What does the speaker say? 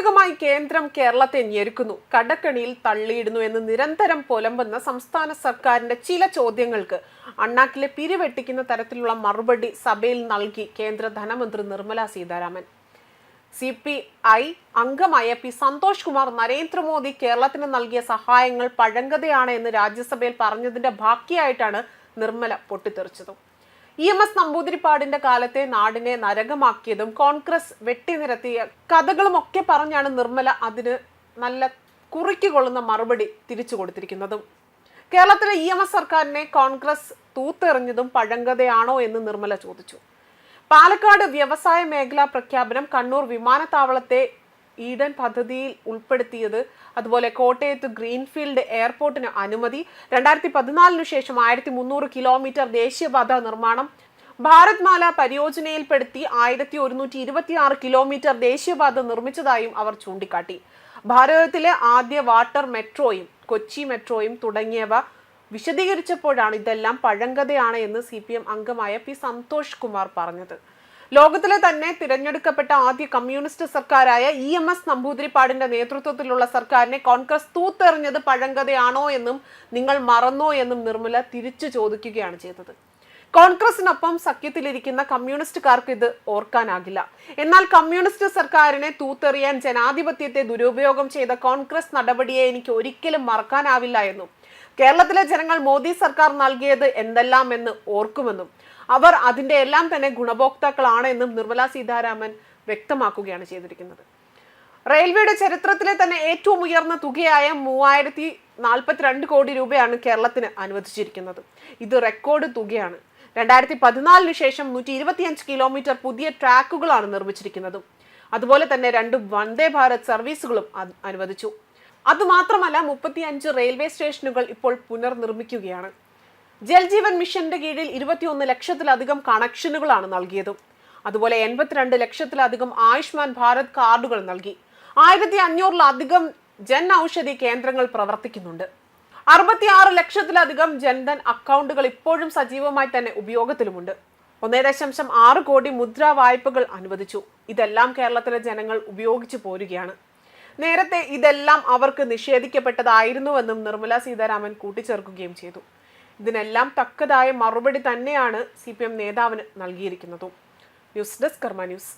സാമ്പത്തികമായി കേന്ദ്രം കേരളത്തെ ഞെരുക്കുന്നു. കടക്കണിയിൽ തള്ളിയിടുന്നു എന്ന് നിരന്തരം പുലമ്പുന്ന സംസ്ഥാന സർക്കാരിന്റെ ചില ചോദ്യങ്ങൾക്ക് അണ്ണാക്കിലെ പിരിവെട്ടിക്കുന്ന തരത്തിലുള്ള മറുപടി സഭയിൽ നൽകി കേന്ദ്ര ധനമന്ത്രി Nirmala Sitharaman. C P I അംഗമായ പി സന്തോഷ് കുമാർ നരേന്ദ്രമോദി കേരളത്തിന് നൽകിയ സഹായങ്ങൾ പഴങ്കതയാണ് എന്ന് രാജ്യസഭയിൽ പറഞ്ഞതിന്റെ ബാക്കിയായിട്ടാണ് നിർമ്മല പൊട്ടിത്തെറിച്ചതും. ഇ എം എസ് നമ്പൂതിരിപ്പാടിന്റെ കാലത്തെ നാടിനെ നരകമാക്കിയതും കോൺഗ്രസ് വെട്ടിനിരത്തിയ കഥകളും ഒക്കെ പറഞ്ഞാണ് നിർമ്മല അതിന് നല്ല കുറിക്കുകൊള്ളുന്ന മറുപടി തിരിച്ചു കൊടുത്തിരിക്കുന്നതും. കേരളത്തിലെ ഇ എം എസ് സർക്കാരിനെ കോൺഗ്രസ് തൂത്തെറിഞ്ഞതും പഴങ്കതയാണോ എന്ന് നിർമ്മല ചോദിച്ചു. പാലക്കാട് വ്യവസായ മേഖലാ പ്രഖ്യാപനം കണ്ണൂർ വിമാനത്താവളത്തെ ഈഡൻ പദ്ധതിയിൽ ഉൾപ്പെടുത്തിയത്. അതുപോലെ കോട്ടയത്ത് ഗ്രീൻഫീൽഡ് എയർപോർട്ടിന് അനുമതി. രണ്ടായിരത്തി പതിനാലിനു ശേഷം ആയിരത്തി മുന്നൂറ് കിലോമീറ്റർ ദേശീയപാത നിർമ്മാണം. ഭാരത്മാല പരിയോജനയിൽപ്പെടുത്തി ആയിരത്തി ഒരുന്നൂറ്റി ഇരുപത്തി ആറ് കിലോമീറ്റർ ദേശീയപാത നിർമ്മിച്ചതായും അവർ ചൂണ്ടിക്കാട്ടി. ഭാരതത്തിലെ ആദ്യ വാട്ടർ മെട്രോയും കൊച്ചി മെട്രോയും തുടങ്ങിയവ വിശദീകരിച്ചപ്പോഴാണ് ഇതെല്ലാം പഴങ്കഥയാണ് എന്ന് സി പി എം അംഗമായ പി സന്തോഷ് കുമാർ പറഞ്ഞത്. ലോകത്തിലെ തന്നെ തിരഞ്ഞെടുക്കപ്പെട്ട ആദ്യ കമ്മ്യൂണിസ്റ്റ് സർക്കാരായ ഇ എം എസ് നമ്പൂതിരിപ്പാടിന്റെ നേതൃത്വത്തിലുള്ള സർക്കാരിനെ കോൺഗ്രസ് തൂത്തെറിഞ്ഞത് പഴങ്കഥയാണോ എന്നും നിങ്ങൾ മറന്നോ എന്നും നിർമ്മല തിരിച്ചു ചോദിക്കുകയാണ് ചെയ്തത്. കോൺഗ്രസിനൊപ്പം സഖ്യത്തിലിരിക്കുന്ന കമ്മ്യൂണിസ്റ്റുകാർക്ക് ഇത് ഓർക്കാനാകില്ല. എന്നാൽ കമ്മ്യൂണിസ്റ്റ് സർക്കാരിനെ തൂത്തെറിയാൻ ജനാധിപത്യത്തെ ദുരുപയോഗം ചെയ്ത കോൺഗ്രസ് നടപടിയെ എനിക്ക് ഒരിക്കലും മറക്കാനാവില്ല എന്നും കേരളത്തിലെ ജനങ്ങൾ മോദി സർക്കാർ നൽകിയത് എന്തെല്ലാം എന്ന് ഓർക്കുമെന്നും അവർ അതിന്റെ എല്ലാം തന്നെ ഗുണഭോക്താക്കളാണ് എന്നും നിർമ്മലാ സീതാരാമൻ വ്യക്തമാക്കുകയാണ് ചെയ്തിരിക്കുന്നത്. റെയിൽവേയുടെ ചരിത്രത്തിലെ തന്നെ ഏറ്റവും ഉയർന്ന തുകയായ മൂവായിരത്തി നാൽപ്പത്തിരണ്ട് കോടി രൂപയാണ് കേരളത്തിന് അനുവദിച്ചിരിക്കുന്നത്. ഇത് റെക്കോർഡ് തുകയാണ്. രണ്ടായിരത്തി പതിനാലിന് ശേഷം നൂറ്റി ഇരുപത്തിയഞ്ച് കിലോമീറ്റർ പുതിയ ട്രാക്കുകളാണ് നിർമ്മിച്ചിരിക്കുന്നത്. അതുപോലെ തന്നെ രണ്ട് വന്ദേ ഭാരത് സർവീസുകളും അനുവദിച്ചു. അതുമാത്രമല്ല മുപ്പത്തിയഞ്ച് റെയിൽവേ സ്റ്റേഷനുകൾ ഇപ്പോൾ പുനർനിർമ്മിക്കുകയാണ്. ജൽജീവൻ മിഷന്റെ കീഴിൽ ഇരുപത്തിയൊന്ന് ലക്ഷത്തിലധികം കണക്ഷനുകളാണ് നൽകിയതും. അതുപോലെ എൺപത്തിരണ്ട് ലക്ഷത്തിലധികം ആയുഷ്മാൻ ഭാരത് കാർഡുകൾ നൽകി. ആയിരത്തി അഞ്ഞൂറിലധികം ജൻ ഔഷധി കേന്ദ്രങ്ങൾ പ്രവർത്തിക്കുന്നുണ്ട്. അറുപത്തിയാറ് ലക്ഷത്തിലധികം ജൻധൻ അക്കൗണ്ടുകൾ ഇപ്പോഴും സജീവമായി തന്നെ ഉപയോഗത്തിലുമുണ്ട്. ഒന്നേ ദശാംശം ആറ് കോടി മുദ്രാ വായ്പകൾ അനുവദിച്ചു. ഇതെല്ലാം കേരളത്തിലെ ജനങ്ങൾ ഉപയോഗിച്ചു പോരുകയാണ്. നേരത്തെ ഇതെല്ലാം അവർക്ക് നിഷേധിക്കപ്പെട്ടതായിരുന്നുവെന്നും നിർമ്മല സീതാരാമൻ കൂട്ടിച്ചേർക്കുകയും ചെയ്തു. ഇതിനെല്ലാം തക്കതായ മറുപടി തന്നെയാണ് സി പി എം നേതാവിന് നൽകിയിരിക്കുന്നതും. News desk Karma news.